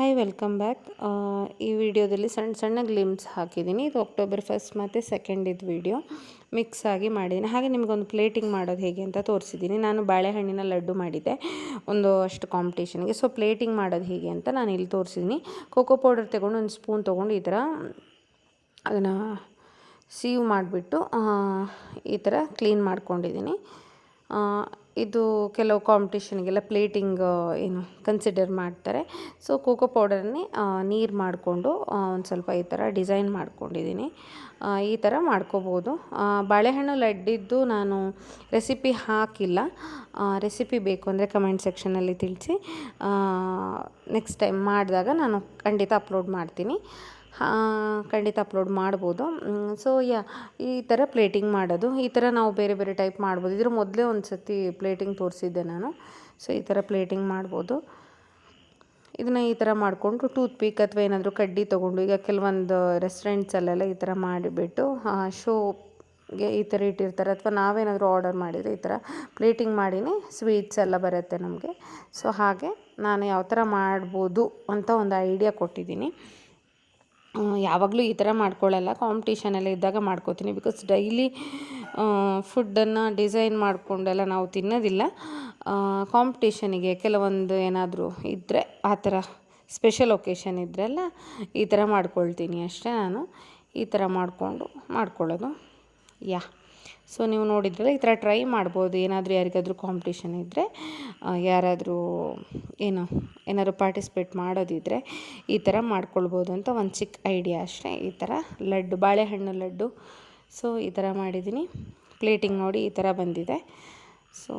Hi welcome back ಈ ವಿಡಿಯೋದಲ್ಲಿ ಸಣ್ಣ ಸಣ್ಣ ಗ್ಲಿಮ್ಸ್ ಹಾಕಿದ್ದೀನಿ. ಇದು ಅಕ್ಟೋಬರ್ ಫಸ್ಟ್ ಮತ್ತು ಸೆಕೆಂಡ್ ಇದು ವಿಡಿಯೋ ಮಿಕ್ಸ್ ಆಗಿ ಮಾಡಿದ್ದೀನಿ. ಹಾಗೆ ನಿಮಗೊಂದು ಪ್ಲೇಟಿಂಗ್ ಮಾಡೋದು ಹೇಗೆ ಅಂತ ತೋರಿಸಿದ್ದೀನಿ. ನಾನು ಬಾಳೆಹಣ್ಣಿನ ಲಡ್ಡು ಮಾಡಿದ್ದೆ. ಒಂದು ಅಷ್ಟು ಕಾಂಪಿಟೇಷನ್ಗೆ ಸೊ ಪ್ಲೇಟಿಂಗ್ ಮಾಡೋದು ಹೇಗೆ ಅಂತ ನಾನು ಇಲ್ಲಿ ತೋರಿಸಿದ್ದೀನಿ. ಕೋಕೋ ಪೌಡರ್ ತೊಗೊಂಡು ಒಂದು ಸ್ಪೂನ್ ತೊಗೊಂಡು ಈ ಥರ ಅದನ್ನು ಸೀವ್ ಮಾಡಿಬಿಟ್ಟು ಈ ಥರ ಕ್ಲೀನ್ ಮಾಡ್ಕೊಂಡಿದ್ದೀನಿ. ಇದು ಕೆಲವು ಕಾಂಪಿಟೇಷನ್ಗೆಲ್ಲ ಪ್ಲೇಟಿಂಗ್ ಏನು ಕನ್ಸಿಡರ್ ಮಾಡ್ತಾರೆ. ಸೊ ಕೋಕೋ ಪೌಡರ್ನೇ ನೀರು ಮಾಡಿಕೊಂಡು ಒಂದು ಸ್ವಲ್ಪ ಈ ಥರ ಡಿಸೈನ್ ಮಾಡ್ಕೊಂಡಿದ್ದೀನಿ ಈ ಥರ ಮಾಡ್ಕೋಬೋದು. ಬಾಳೆಹಣ್ಣು ಲಡ್ಡಿದ್ದು ನಾನು ರೆಸಿಪಿ ಹಾಕಿಲ್ಲ. ರೆಸಿಪಿ ಬೇಕು ಅಂದರೆ ಕಮೆಂಟ್ ಸೆಕ್ಷನಲ್ಲಿ ತಿಳಿಸಿ. ನೆಕ್ಸ್ಟ್ ಟೈಮ್ ಮಾಡಿದಾಗ ನಾನು ಖಂಡಿತ ಅಪ್ಲೋಡ್ ಮಾಡ್ತೀನಿ. ಖಂಡಿತ ಅಪ್ಲೋಡ್ ಮಾಡ್ಬೋದು. ಸೊ ಯಾ ಈ ಥರ ಪ್ಲೇಟಿಂಗ್ ಮಾಡೋದು, ಈ ಥರ ನಾವು ಬೇರೆ ಬೇರೆ ಟೈಪ್ ಮಾಡ್ಬೋದು. ಇದ್ರ ಮೊದಲೇ ಒಂದು ಸತಿ ಪ್ಲೇಟಿಂಗ್ ತೋರಿಸಿದ್ದೆ ನಾನು. ಸೊ ಈ ಥರ ಪ್ಲೇಟಿಂಗ್ ಮಾಡ್ಬೋದು. ಇದನ್ನು ಈ ಥರ ಮಾಡಿಕೊಂಡು ಟೂತ್ ಪಿಕ್ ಅಥವಾ ಏನಾದರೂ ಕಡ್ಡಿ ತೊಗೊಂಡು, ಈಗ ಕೆಲವೊಂದು ರೆಸ್ಟೋರೆಂಟ್ಸಲ್ಲೆಲ್ಲ ಈ ಥರ ಮಾಡಿಬಿಟ್ಟು ಶೋಗೆ ಈ ಥರ ಇಟ್ಟಿರ್ತಾರೆ. ಅಥವಾ ನಾವೇನಾದರೂ ಆರ್ಡರ್ ಮಾಡಿದರೆ ಈ ಥರ ಪ್ಲೇಟಿಂಗ್ ಮಾಡಿನೇ ಸ್ವೀಟ್ಸ್ ಎಲ್ಲ ಬರುತ್ತೆ ನಮಗೆ. ಸೊ ಹಾಗೆ ನಾನು ಯಾವ ಥರ ಮಾಡ್ಬೋದು ಅಂತ ಒಂದು ಐಡಿಯಾ ಕೊಟ್ಟಿದ್ದೀನಿ. ಯಾವಾಗಲೂ ಈ ಥರ ಮಾಡ್ಕೊಳ್ಳಲ್ಲ. ಕಾಂಪಿಟೇಷನೆಲ್ಲ ಇದ್ದಾಗ ಮಾಡ್ಕೋತೀನಿ. ಬಿಕಾಸ್ ಡೈಲಿ ಫುಡ್ಡನ್ನು ಡಿಸೈನ್ ಮಾಡಿಕೊಂಡೆಲ್ಲ ನಾವು ತಿನ್ನೋದಿಲ್ಲ. ಕಾಂಪಿಟೇಷನಿಗೆ ಕೆಲವೊಂದು ಏನಾದರೂ ಇದ್ದರೆ ಆ ಥರ ಸ್ಪೆಷಲ್ ಒಕೇಶನ್ ಇದ್ದರೆಲ್ಲ ಈ ಥರ ಮಾಡ್ಕೊಳ್ತೀನಿ ಅಷ್ಟೇ ನಾನು. ಈ ಥರ ಮಾಡಿಕೊಂಡು ಮಾಡ್ಕೊಳ್ಳೋದು. ಯಾ ಸೊ ನೀವು ನೋಡಿದ್ರಲ್ಲ, ಈ ಥರ ಟ್ರೈ ಮಾಡ್ಬೋದು. ಏನಾದರೂ ಯಾರಿಗಾದರೂ ಕಾಂಪಿಟೇಷನ್ ಇದ್ದರೆ ಯಾರಾದರೂ, ಏನು, ಏನಾದರೂ ಪಾರ್ಟಿಸಿಪೇಟ್ ಮಾಡೋದಿದ್ದರೆ ಈ ಥರ ಮಾಡ್ಕೊಳ್ಬೋದು ಅಂತ ಒಂದು ಚಿಕ್ಕ ಐಡಿಯಾ ಅಷ್ಟೇ. ಈ ಥರ ಲಡ್ಡು, ಬಾಳೆಹಣ್ಣು ಲಡ್ಡು. ಸೊ ಈ ಥರ ಮಾಡಿದ್ದೀನಿ. ಪ್ಲೇಟಿಂಗ್ ನೋಡಿ ಈ ಥರ ಬಂದಿದೆ. ಸೊ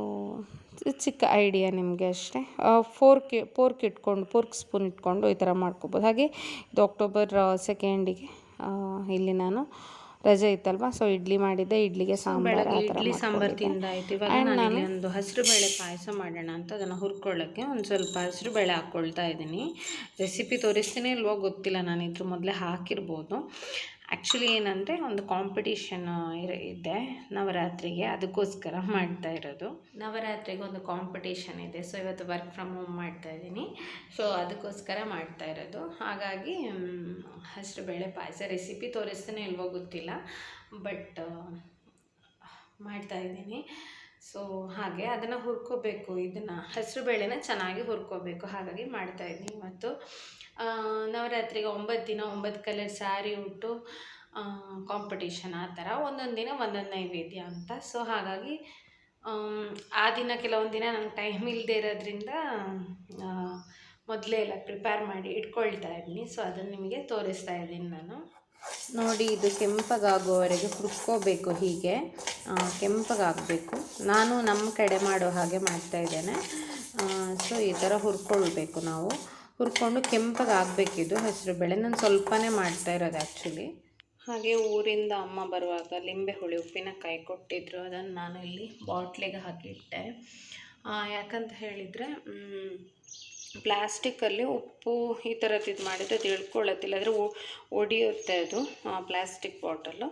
ಚಿಕ್ಕ ಐಡಿಯಾ ನಿಮಗೆ ಅಷ್ಟೇ. ಫೋರ್ಕ್ ಫೋರ್ಕ್ ಇಟ್ಕೊಂಡು ಫೋರ್ಕ್ ಸ್ಪೂನ್ ಇಟ್ಕೊಂಡು ಈ ಥರ ಮಾಡ್ಕೊಬೋದು. ಹಾಗೆ ಇದು ಅಕ್ಟೋಬರ್ ಸೆಕೆಂಡಿಗೆ ಇಲ್ಲಿ ನಾನು ರಜೆ ಇತ್ತಲ್ವಾ? ಸೊ ಇಡ್ಲಿ ಮಾಡಿದ್ದೆ. ಇಡ್ಲಿಗೆ ಸಾಂಬಾರ್ ಇಡ್ಲಿ ಸಾಂಬಾರು ತಿಂದಾಯ್ತು ಇವಾಗ ನಾನು ಒಂದು ಹಸಿರು ಬೇಳೆ ಪಾಯಸ ಮಾಡೋಣ ಅಂತ ಅದನ್ನು ಹುರ್ಕೊಳ್ಳೋಕ್ಕೆ ಒಂದು ಸ್ವಲ್ಪ ಹಸಿರು ಬೇಳೆ ಹಾಕ್ಕೊಳ್ತಾ ಇದ್ದೀನಿ ರೆಸಿಪಿ ತೋರಿಸ್ತೀನಿ ಇಲ್ವೋ ಗೊತ್ತಿಲ್ಲ. ನಾನು ಇದ್ರ ಮೊದಲೇ ಹಾಕಿರ್ಬೋದು. ಆ್ಯಕ್ಚುಲಿ ಏನಂದರೆ ಒಂದು ಕಾಂಪಿಟೀಷನ್ ಇದೆ ನವರಾತ್ರಿಗೆ. ಅದಕ್ಕೋಸ್ಕರ ಮಾಡ್ತಾ ಇರೋದು. ನವರಾತ್ರಿಗೆ ಒಂದು ಕಾಂಪಿಟೇಷನ್ ಇದೆ. ಸೊ ಇವತ್ತು ವರ್ಕ್ ಫ್ರಮ್ ಹೋಮ್ ಮಾಡ್ತಾ ಇದ್ದೀನಿ. ಸೊ ಅದಕ್ಕೋಸ್ಕರ ಮಾಡ್ತಾ ಇರೋದು. ಹಾಗಾಗಿ ಹಸಿರು ಬೇಳೆ ಪಾಯಸ ರೆಸಿಪಿ ತೋರಿಸ್ತಾನೆ ಇಲ್ವೋ ಗೊತ್ತಿಲ್ಲ. ಬಟ್ ಮಾಡ್ತಾ ಇದ್ದೀನಿ. ಸೊ ಹಾಗೆ ಅದನ್ನು ಹುರ್ಕೋಬೇಕು. ಇದನ್ನು ಹಸಿರು ಬೇಳೆನ ಚೆನ್ನಾಗಿ ಹುರ್ಕೋಬೇಕು. ಹಾಗಾಗಿ ಮಾಡ್ತಾ ಇದ್ದೀನಿ. ಮತ್ತು ನವರಾತ್ರಿಗೆ ಒಂಬತ್ತು ದಿನ ಒಂಬತ್ತು ಕಲರ್ ಸ್ಯಾರಿ ಉಟ್ಟು ಕಾಂಪಿಟೇಷನ್ ಆ ಥರ ಒಂದೊಂದು ದಿನ ಒಂದೊಂದು ನೈವೇದ್ಯ ಅಂತ. ಸೊ ಹಾಗಾಗಿ ಆ ದಿನ ಕೆಲವೊಂದು ದಿನ ನಂಗೆ ಟೈಮ್ ಇಲ್ಲದೆ ಇರೋದ್ರಿಂದ ಮೊದಲೇ ಎಲ್ಲ ಪ್ರಿಪೇರ್ ಮಾಡಿ ಇಟ್ಕೊಳ್ತಾ ಇದ್ದೀನಿ. ಸೊ ಅದನ್ನು ನಿಮಗೆ ತೋರಿಸ್ತಾ ಇದ್ದೀನಿ ನಾನು. ನೋಡಿ, ಇದು ಕೆಂಪಗಾಗುವವರೆಗೆ ಹುರ್ಕೋಬೇಕು ಹೀಗೆ. ಕೆಂಪಗಾಗಬೇಕು. ನಾನು ನಮ್ಮ ಕಡೆ ಮಾಡೋ ಹಾಗೆ ಮಾಡ್ತಾ ಇದ್ದೇನೆ. ಸೊ, ಈ ಥರ ಹುರ್ಕೊಳ್ಬೇಕು ನಾವು. ಹುರ್ಕೊಂಡು ಕೆಂಪಗೆ ಆಗಬೇಕಿದು ಹೆಸರು ಬೇಳೆ. ನಾನು ಸ್ವಲ್ಪನೇ ಮಾಡ್ತಾ ಇರೋದು ಆ್ಯಕ್ಚುಲಿ ಹಾಗೆ ಊರಿಂದ ಅಮ್ಮ ಬರುವಾಗ ಲಿಂಬೆ ಹುಳಿ, ಉಪ್ಪಿನಕಾಯಿ ಕೊಟ್ಟಿದ್ರು. ಅದನ್ನು ನಾನು ಇಲ್ಲಿ ಬಾಟ್ಲಿಗೆ ಹಾಕಿಟ್ಟೆ. ಯಾಕಂತ ಹೇಳಿದರೆ ಪ್ಲ್ಯಾಸ್ಟಿಕ್ಕಲ್ಲಿ ಉಪ್ಪು ಈ ಥರದ್ದು ಇದು ಮಾಡಿದರೆ ಅದು ಅಂದರೆ ಒಡಿಯುತ್ತೆ ಅದು ಪ್ಲ್ಯಾಸ್ಟಿಕ್ ಬಾಟಲು.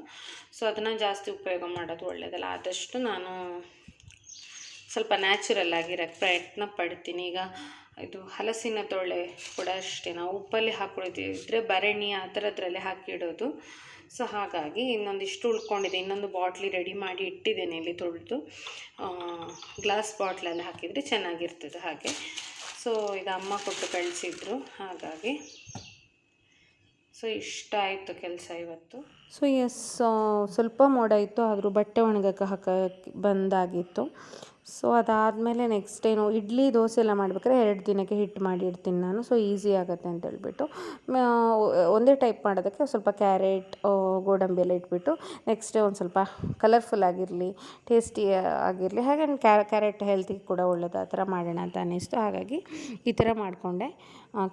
ಸೊ ಅದನ್ನು ಜಾಸ್ತಿ ಉಪಯೋಗ ಮಾಡೋದು ಒಳ್ಳೆಯದಲ್ಲ ಆದಷ್ಟು ನಾನು ಸ್ವಲ್ಪ ನ್ಯಾಚುರಲ್ ಆಗಿರೋಕ್ಕೆ ಪ್ರಯತ್ನ ಪಡ್ತೀನಿ. ಈಗ ಇದು ಹಲಸಿನ ತೊಳೆ ಕೂಡ ಅಷ್ಟೇ. ನಾವು ಉಪ್ಪಲ್ಲಿ ಹಾಕೊಳ್ಳೋದಿದ್ರೆ ಭರಣಿ ಆ ಥರದ್ರಲ್ಲೇ ಹಾಕಿಡೋದು. ಸೊ ಹಾಗಾಗಿ ಇನ್ನೊಂದಿಷ್ಟು ಉಳ್ಕೊಂಡಿದೆ. ಇನ್ನೊಂದು ಬಾಟ್ಲಿ ರೆಡಿ ಮಾಡಿ ಇಟ್ಟಿದ್ದೇನೆ ಇಲ್ಲಿ ತೊಳೆದು. ಗ್ಲಾಸ್ ಬಾಟ್ಲಲ್ಲಿ ಹಾಕಿದರೆ ಚೆನ್ನಾಗಿರ್ತದೆ ಹಾಗೆ. ಸೊ ಇದು ಅಮ್ಮ ಕೊಟ್ಟು ಕಳಿಸಿದ್ರು, ಹಾಗಾಗಿ. ಸೊ, ಇಷ್ಟ ಆಯಿತು ಕೆಲಸ ಇವತ್ತು. ಸೊ ಎಸ್ ಸ್ವಲ್ಪ ಮೋಡ ಇತ್ತು, ಆದರೂ ಬಟ್ಟೆ ಒಣಗಕ್ಕೆ ಹಾಕಕ್ಕೆ ಬಂದಾಗಿತ್ತು. ಸೊ ಅದಾದಮೇಲೆ ನೆಕ್ಸ್ಟ್ ಏನು, ಇಡ್ಲಿ ದೋಸೆ ಎಲ್ಲ ಮಾಡ್ಬೇಕಾದ್ರೆ ಎರಡು ದಿನಕ್ಕೆ ಹಿಟ್ಟು ಮಾಡಿ ಇಡ್ತೀನಿ ನಾನು. ಸೊ ಈಸಿ ಆಗುತ್ತೆ ಅಂತ ಹೇಳ್ಬಿಟ್ಟು ಒಂದೇ ಟೈಪ್ ಮಾಡೋದಕ್ಕೆ ಸ್ವಲ್ಪ ಕ್ಯಾರೆಟ್ ಗೋಡಂಬಿ ಎಲ್ಲ ಇಟ್ಬಿಟ್ಟು ನೆಕ್ಸ್ಟ್ ಒಂದು ಸ್ವಲ್ಪ ಕಲರ್ಫುಲ್ ಆಗಿರಲಿ ಟೇಸ್ಟಿ ಆಗಿರಲಿ, ಹಾಗೆ ಕ್ಯಾರೆಟ್ ಹೆಲ್ತಿಗೆ ಕೂಡ ಒಳ್ಳೇದು ಆ ಥರ ಮಾಡೋಣ ಅಂತ ಅನ್ನಿಸ್ತು ಹಾಗಾಗಿ ಈ ಥರ ಮಾಡಿಕೊಂಡೆ.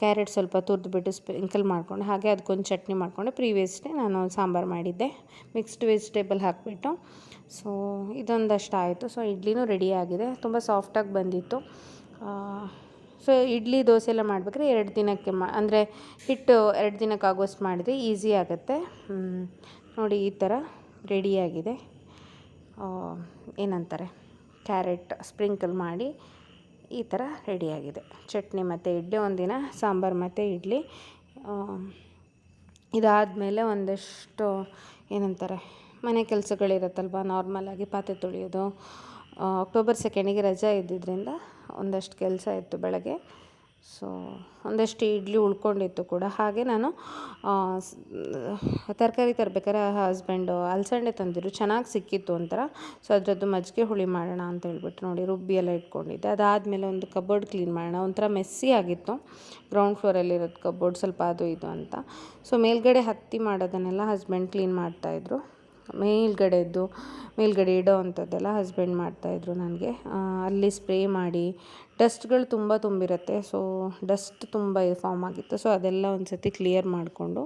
ಕ್ಯಾರೆಟ್ ಸ್ವಲ್ಪ ತುರಿದ್ಬಿಟ್ಟು ಸ್ಪ್ರಿಂಕಲ್ ಮಾಡಿಕೊಂಡು, ಹಾಗೆ ಅದಕ್ಕೊಂದು ಚಟ್ನಿ ಮಾಡಿಕೊಂಡು ಪ್ರೀವಿಯಸ್ ಡೇ ನಾನು ಸಾಂಬಾರು ಮಾಡಿದ್ದೆ. ಮಿಕ್ಸ್ಡ್ ವೆಜಿಟೇಬಲ್ ಹಾಕಿಬಿಟ್ಟು. ಸೊ ಇದೊಂದಷ್ಟು ಆಯಿತು ಸೊ ಇಡ್ಲಿನೂ ರೆಡಿ ಆಗಿದೆ. ತುಂಬ ಸಾಫ್ಟಾಗಿ ಬಂದಿತ್ತು. ಸೊ ಇಡ್ಲಿ ದೋಸೆ ಎಲ್ಲ ಮಾಡಬೇಕ್ರೆ ಎರಡು ದಿನಕ್ಕೆ ಮಾ, ಅಂದರೆ ಹಿಟ್ಟು ಎರಡು ದಿನಕ್ಕೆ ಆಗೋಷ್ಟು ಮಾಡಿದರೆ ಈಸಿ ಆಗುತ್ತೆ. ನೋಡಿ ಈ ಥರ ರೆಡಿಯಾಗಿದೆ ಏನಂತಾರೆ? ಕ್ಯಾರೆಟ್ ಸ್ಪ್ರಿಂಕಲ್ ಮಾಡಿ. ಈ ಥರ ರೆಡಿಯಾಗಿದೆ. ಚಟ್ನಿ ಮತ್ತು ಇಡ್ಲಿ, ಒಂದಿನ ಸಾಂಬಾರು ಮತ್ತು ಇಡ್ಲಿ. ಇದಾದಮೇಲೆ ಒಂದಷ್ಟು ಏನಂತಾರೆ, ಮನೆ ಕೆಲಸಗಳಿರುತ್ತಲ್ವ ನಾರ್ಮಲಾಗಿ ಪಾತ್ರೆ ತೊಳೆಯೋದು. ಅಕ್ಟೋಬರ್ ಸೆಕೆಂಡಿಗೆ ರಜೆ ಇದ್ದಿದ್ದರಿಂದ ಒಂದಷ್ಟು ಕೆಲಸ ಇತ್ತು ಬೆಳಗ್ಗೆ. ಸೊ, ಒಂದಷ್ಟು ಇಡ್ಲಿ ಉಳ್ಕೊಂಡಿತ್ತು ಕೂಡ. ಹಾಗೆ ನಾನು ತರಕಾರಿ ತರಬೇಕಾದ್ರೆ ಹಸ್ಬೆಂಡು ಅಲಸಂಡೆ ತಂದಿದ್ರು. ಚೆನ್ನಾಗಿ ಸಿಕ್ಕಿತ್ತು ಒಂಥರ. ಸೊ, ಅದರದ್ದು ಮಜ್ಜಿಗೆ ಹುಳಿ ಮಾಡೋಣ ಅಂತ ಹೇಳ್ಬಿಟ್ಟು ನೋಡಿ, ರುಬ್ಬಿ ಎಲ್ಲ ಇಟ್ಕೊಂಡಿದ್ದೆ. ಅದಾದಮೇಲೆ ಒಂದು ಕಬೋರ್ಡ್ ಕ್ಲೀನ್ ಮಾಡೋಣ. ಒಂಥರ ಮೆಸ್ಸಿ ಆಗಿತ್ತು. ಗ್ರೌಂಡ್ ಫ್ಲೋರಲ್ಲಿರೋದು ಕಬೋರ್ಡ್ ಸ್ವಲ್ಪ ಅದು ಇದು ಅಂತ. ಸೊ, ಮೇಲ್ಗಡೆ ಹತ್ತಿ ಮಾಡೋದನ್ನೆಲ್ಲ ಹಸ್ಬೆಂಡ್ ಕ್ಲೀನ್ ಮಾಡ್ತಾಯಿದ್ರು ಮೇಲ್ಗಡೆದ್ದು, ಮೇಲ್ಗಡೆ ಇಡೋ ಅಂಥದ್ದೆಲ್ಲ ಹಸ್ಬೆಂಡ್ ಮಾಡ್ತಾಯಿದ್ರು ನನಗೆ. ಅಲ್ಲಿ ಸ್ಪ್ರೇ ಮಾಡಿ ಡಸ್ಟ್ಗಳು ತುಂಬ ತುಂಬಿರುತ್ತೆ ಸೊ ಡಸ್ಟ್ ತುಂಬ ಫಾರ್ಮ್ ಆಗಿತ್ತು ಸೊ ಅದೆಲ್ಲ ಒಂದು ಸತಿ ಕ್ಲಿಯರ್ ಮಾಡಿಕೊಂಡು,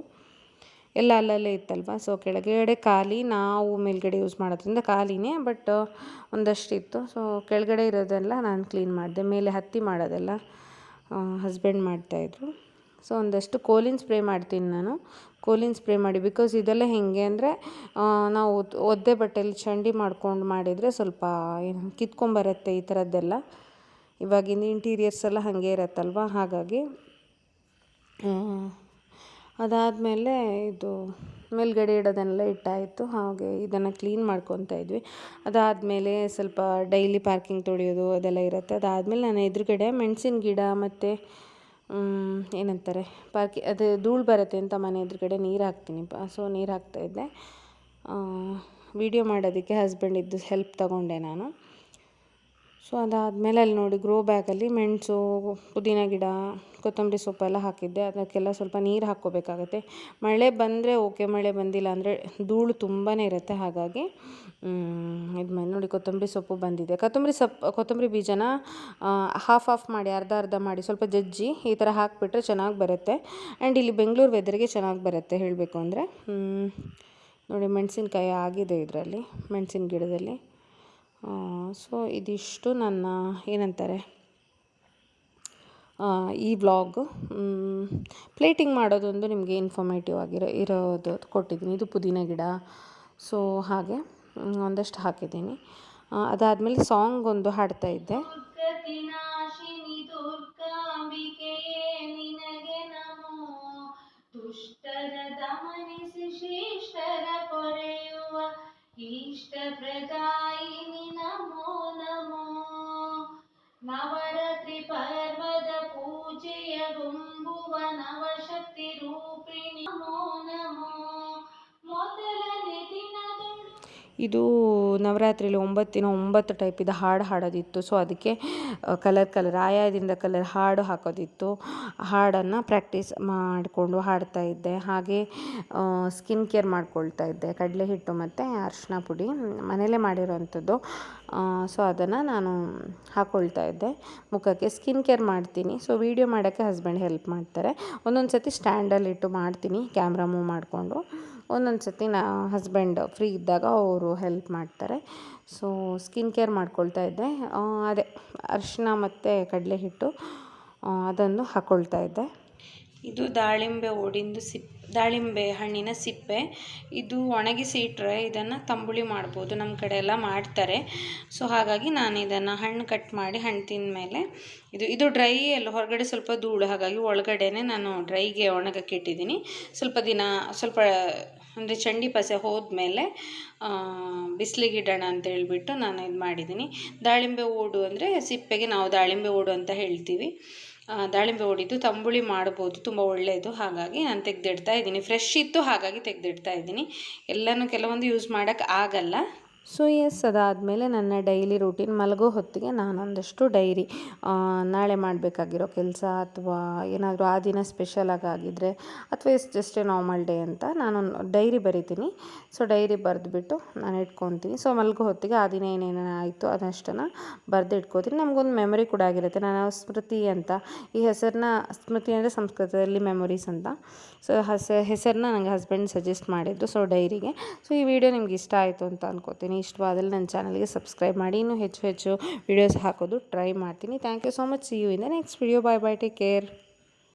ಎಲ್ಲ ಅಲ್ಲಲ್ಲೇ ಇತ್ತಲ್ವ? ಸೊ ಕೆಳಗಡೆ ಖಾಲಿ, ನಾವು ಮೇಲ್ಗಡೆ ಯೂಸ್ ಮಾಡೋದ್ರಿಂದ ಖಾಲಿನೇ ಬಟ್ ಒಂದಷ್ಟು ಇತ್ತು. ಸೊ ಕೆಳಗಡೆ ಇರೋದೆಲ್ಲ ನಾನು ಕ್ಲೀನ್ ಮಾಡಿದೆ, ಮೇಲೆ ಹತ್ತಿ ಮಾಡೋದೆಲ್ಲ ಹಸ್ಬೆಂಡ್ ಮಾಡ್ತಾಯಿದ್ರು ಸೊ ಒಂದಷ್ಟು ಕೋಲಿನ್ ಸ್ಪ್ರೇ ಮಾಡ್ತೀನಿ ನಾನು. ಕೋಲಿನ್ ಸ್ಪ್ರೇ ಮಾಡಿ, ಬಿಕಾಸ್ ಇದೆಲ್ಲ ಹೇಗೆ ಅಂದರೆ ನಾವು ಒದ್ದೆ ಬಟ್ಟೆಯಲ್ಲಿ ಚಂಡಿ ಮಾಡ್ಕೊಂಡು ಮಾಡಿದರೆ ಸ್ವಲ್ಪ ಕಿತ್ಕೊಂಬರುತ್ತೆ ಈ ಥರದ್ದೆಲ್ಲ. ಇವಾಗಿನ ಇಂಟೀರಿಯರ್ಸ್ ಎಲ್ಲ ಹಾಗೆ ಇರತ್ತಲ್ವ? ಹಾಗಾಗಿ ಅದಾದಮೇಲೆ ಇದು ಮೇಲ್ಗಡೆ ಇಡೋದನ್ನೆಲ್ಲ ಇಟ್ಟಾಯಿತು. ಹಾಗೆ ಇದನ್ನು ಕ್ಲೀನ್ ಮಾಡ್ಕೊತಾ ಇದ್ವಿ. ಅದಾದಮೇಲೆ ಸ್ವಲ್ಪ ಡೈಲಿ ಪಾರ್ಕಿಂಗ್ ತೊಳೆಯೋದು ಅದೆಲ್ಲ ಇರುತ್ತೆ. ಅದಾದಮೇಲೆ ನಾನು ಎದುರುಗಡೆ ಮೆಣಸಿನ ಗಿಡ ಮತ್ತು ಏನಂತಾರೆ, ಪಾರ್ಕಿ, ಅದು ಧೂಳು ಬರುತ್ತೆ ಅಂತ ಮನೆ ಎದುರುಗಡೆ ನೀರು ಹಾಕ್ತೀನಿ ಸೊ ನೀರು ಹಾಕ್ತಾಯಿದ್ದೆ ವೀಡಿಯೋ ಮಾಡೋದಕ್ಕೆ ಹಸ್ಬೆಂಡಿದ್ದು ಹೆಲ್ಪ್ ತಗೊಂಡೆ ನಾನು. ಸೊ ಅದಾದಮೇಲೆ ಅಲ್ಲಿ ನೋಡಿ ಗ್ರೋ ಬ್ಯಾಗಲ್ಲಿ ಮೆಣಸು, ಪುದೀನ ಗಿಡ, ಕೊತ್ತಂಬರಿ ಸೊಪ್ಪೆಲ್ಲ ಹಾಕಿದ್ದೆ. ಅದಕ್ಕೆಲ್ಲ ಸ್ವಲ್ಪ ನೀರು ಹಾಕ್ಕೋಬೇಕಾಗತ್ತೆ. ಮಳೆ ಬಂದರೆ ಓಕೆ ಮಳೆ ಬಂದಿಲ್ಲ ಅಂದರೆ ಧೂಳು ತುಂಬಾ ಇರುತ್ತೆ. ಹಾಗಾಗಿ ಇದು ಮಾಡಿ ನೋಡಿ ಕೊತ್ತಂಬರಿ ಸೊಪ್ಪು ಬಂದಿದೆ. ಕೊತ್ತಂಬರಿ ಸೊಪ್ಪು, ಕೊತ್ತಂಬರಿ ಬೀಜನ ಹಾಫ್ ಆಫ್ ಮಾಡಿ, ಅರ್ಧ ಅರ್ಧ ಮಾಡಿ ಸ್ವಲ್ಪ ಜಜ್ಜಿ ಈ ಥರ ಹಾಕಿಬಿಟ್ರೆ ಚೆನ್ನಾಗಿ ಬರುತ್ತೆ. ಆ್ಯಂಡ್ ಇಲ್ಲಿ ಬೆಂಗಳೂರು ವೆದರ್ಗೆ ಚೆನ್ನಾಗಿ ಬರುತ್ತೆ ಹೇಳಬೇಕು ಅಂದರೆ. ನೋಡಿ ಮೆಣಸಿನ್ಕಾಯಿ ಆಗಿದೆ ಇದರಲ್ಲಿ, ಮೆಣಸಿನ ಗಿಡದಲ್ಲಿ. ಸೊ ಇದಿಷ್ಟು ನನ್ನ ಏನಂತಾರೆ ಈ ವ್ಲಾಗ್. ಪ್ಲೇಟಿಂಗ್ ಮಾಡೋದೊಂದು ನಿಮಗೆ ಇನ್ಫಾರ್ಮೇಟಿವ್ ಆಗಿರೋ, ಇರೋದು ಕೊಟ್ಟಿದ್ದೀನಿ. ಇದು ಪುದೀನ ಗಿಡ. ಸೊ ಹಾಗೆ ಒಂದಷ್ಟು ಹಾಕಿದ್ದೀನಿ. ಅದಾದಮೇಲೆ ಸಾಂಗ್ ಒಂದು ಹಾಡ್ತಾ ಇದ್ದೆ. प्रदायिनि नमो नमो। नवरत्रिपर्वत पूजय गुम्भुव नवशक्तिरूपिणि नमो। ಇದು ನವರಾತ್ರಿಲಿ ಒಂಬತ್ತು ದಿನ ಒಂಬತ್ತು ಹಾಡು ಹಾಡೋದಿತ್ತು. ಸೊ ಅದಕ್ಕೆ ಕಲರ್ ಕಲರ್ ಆಯಾದಿಂದ ಕಲರ್ ಹಾಡು ಹಾಕೋದಿತ್ತು. ಹಾಡನ್ನು ಪ್ರಾಕ್ಟೀಸ್ ಮಾಡಿಕೊಂಡು ಹಾಡ್ತಾ ಇದ್ದೆ. ಹಾಗೆ ಸ್ಕಿನ್ ಕೇರ್ ಮಾಡ್ಕೊಳ್ತಾ ಇದ್ದೆ. ಕಡಲೆ ಹಿಟ್ಟು ಮತ್ತು ಅರಿಶಿನ ಪುಡಿ ಮನೇಲೇ ಮಾಡಿರೋವಂಥದ್ದು ಸೊ ಅದನ್ನು ನಾನು ಹಾಕ್ಕೊಳ್ತಾ ಇದ್ದೆ. ಮುಖಕ್ಕೆ ಸ್ಕಿನ್ ಕೇರ್ ಮಾಡ್ತೀನಿ. ಸೊ ವೀಡಿಯೋ ಮಾಡೋಕ್ಕೆ ಹಸ್ಬೆಂಡ್ ಹೆಲ್ಪ್ ಮಾಡ್ತಾರೆ. ಒಂದೊಂದು ಸತಿ ಸ್ಟ್ಯಾಂಡಲ್ಲಿಟ್ಟು ಮಾಡ್ತೀನಿ. ಕ್ಯಾಮ್ರಾ ಮೂವ್ ಮಾಡಿಕೊಂಡು. ಒಂದೊಂದು ಸತಿ ನಾ ಹಸ್ಬೆಂಡ್ ಫ್ರೀ ಇದ್ದಾಗ ಅವರು ಹೆಲ್ಪ್ ಮಾಡ್ತಾರೆ. ಸೊ ಸ್ಕಿನ್ ಕೇರ್ ಮಾಡ್ಕೊಳ್ತಾ ಇದ್ದೆ. ಅದೇ ಅರಿಶಿನ ಮತ್ತು ಕಡಲೆ ಹಿಟ್ಟು ಅದನ್ನು ಹಾಕ್ಕೊಳ್ತಾ ಇದ್ದೆ. ಇದು ದಾಳಿಂಬೆ ಓಡಿಂದು ಸಿಪ್, ದಾಳಿಂಬೆ ಹಣ್ಣಿನ ಸಿಪ್ಪೆ. ಇದು ಒಣಗಿಸಿ ಇಟ್ಟರೆ ಇದನ್ನು ತಂಬುಳಿ ಮಾಡ್ಬೋದು. ನಮ್ಮ ಕಡೆ ಎಲ್ಲ ಮಾಡ್ತಾರೆ. ಸೊ ಹಾಗಾಗಿ ನಾನು ಇದನ್ನು ಹಣ್ಣು ಕಟ್ ಮಾಡಿ ಹಣ್ಣು ತಿಂದಮೇಲೆ ಇದು ಇದು ಡ್ರೈ ಎಲ್ಲ ಹೊರಗಡೆ ಸ್ವಲ್ಪ ಧೂಳು. ಹಾಗಾಗಿ ಒಳಗಡೆನೆ ನಾನು ಡ್ರೈಗೆ ಒಣಗಕ್ಕೆ ಇಟ್ಟಿದ್ದೀನಿ. ಸ್ವಲ್ಪ ದಿನ, ಸ್ವಲ್ಪ ಅಂದರೆ ಚಂಡಿ ಪಸೆ ಹೋದ್ಮೇಲೆ ಬಿಸಿಲಿಗೆ ಇಡೋಣ ಅಂತ ಹೇಳಿಬಿಟ್ಟು ನಾನು ಇದು ಮಾಡಿದ್ದೀನಿ. ದಾಳಿಂಬೆ ಓಡು ಅಂದರೆ ಸಿಪ್ಪೆಗೆ ನಾವು ದಾಳಿಂಬೆ ಓಡು ಅಂತ ಹೇಳ್ತೀವಿ. ದಾಳಿಂಬೆ ಓಡಿದ್ದು ತಂಬುಳಿ ಮಾಡ್ಬೋದು, ತುಂಬ ಒಳ್ಳೆಯದು. ಹಾಗಾಗಿ ನಾನು ತೆಗೆದಿಡ್ತಾ ಇದ್ದೀನಿ. ಫ್ರೆಶ್ ಇತ್ತು, ಹಾಗಾಗಿ ತೆಗೆದಿಡ್ತಾ ಇದ್ದೀನಿ. ಎಲ್ಲನೂ ಕೆಲವೊಂದು ಯೂಸ್ ಮಾಡೋಕ್ಕೆ ಆಗಲ್ಲ. ಸೊ ಎಸ್ ಅದಾದಮೇಲೆ ನನ್ನ ಡೈಲಿ ರೂಟೀನ್ ಮಲಗೋ ಹೊತ್ತಿಗೆ ನಾನೊಂದಷ್ಟು ಡೈರಿ ನಾಳೆ ಮಾಡಬೇಕಾಗಿರೋ ಕೆಲಸ ಅಥವಾ ಏನಾದರೂ ಆ ದಿನ ಸ್ಪೆಷಲಾಗಿ ಆಗಿದ್ದರೆ ಅಥವಾ as just a normal day ಅಂತ ನಾನು ಡೈರಿ ಬರಿತೀನಿ. ಸೊ ಡೈರಿ ಬರೆದ್ಬಿಟ್ಟು ನಾನು ಇಟ್ಕೊತೀನಿ. ಸೊ ಮಲಗೋ ಹೊತ್ತಿಗೆ ಆ ದಿನ ಏನೇನು ಆಯಿತು ಅದಷ್ಟನ್ನು ಬರೆದು ಇಟ್ಕೋತೀನಿ ನಮಗೊಂದು ಮೆಮೊರಿ ಕೂಡ ಆಗಿರುತ್ತೆ. ನಾನು ಸ್ಮೃತಿ ಅಂತ, ಈ ಹೆಸರನ್ನ ಸ್ಮೃತಿ ಅಂದರೆ ಸಂಸ್ಕೃತದಲ್ಲಿ ಮೆಮೊರೀಸ್ ಅಂತ. ಸೊ ಹಸ ಹೆಸರನ್ನ ನನಗೆ ಹಸ್ಬೆಂಡ್ ಸಜೆಸ್ಟ್ ಮಾಡಿದ್ದು ಸೊ ಡೈರಿಗೆ ಸೊ ಈ ವಿಡಿಯೋ ನಿಮ್ಗೆ ಇಷ್ಟ ಆಯಿತು ಅಂತ ಅನ್ಕೋತೀನಿ. ಇಷ್ಟವಾದಲ್ಲಿ ನನ್ನ ಚಾನಲ್ಗೆ ಸಬ್ಸ್ಕ್ರೈಬ್ ಮಾಡಿ. ಇನ್ನೂ ಹೆಚ್ಚು ಹೆಚ್ಚು ವೀಡಿಯೋಸ್ ಹಾಕೋದು ಟ್ರೈ ಮಾಡ್ತೀನಿ. Thank you so much you in the next video bye bye take care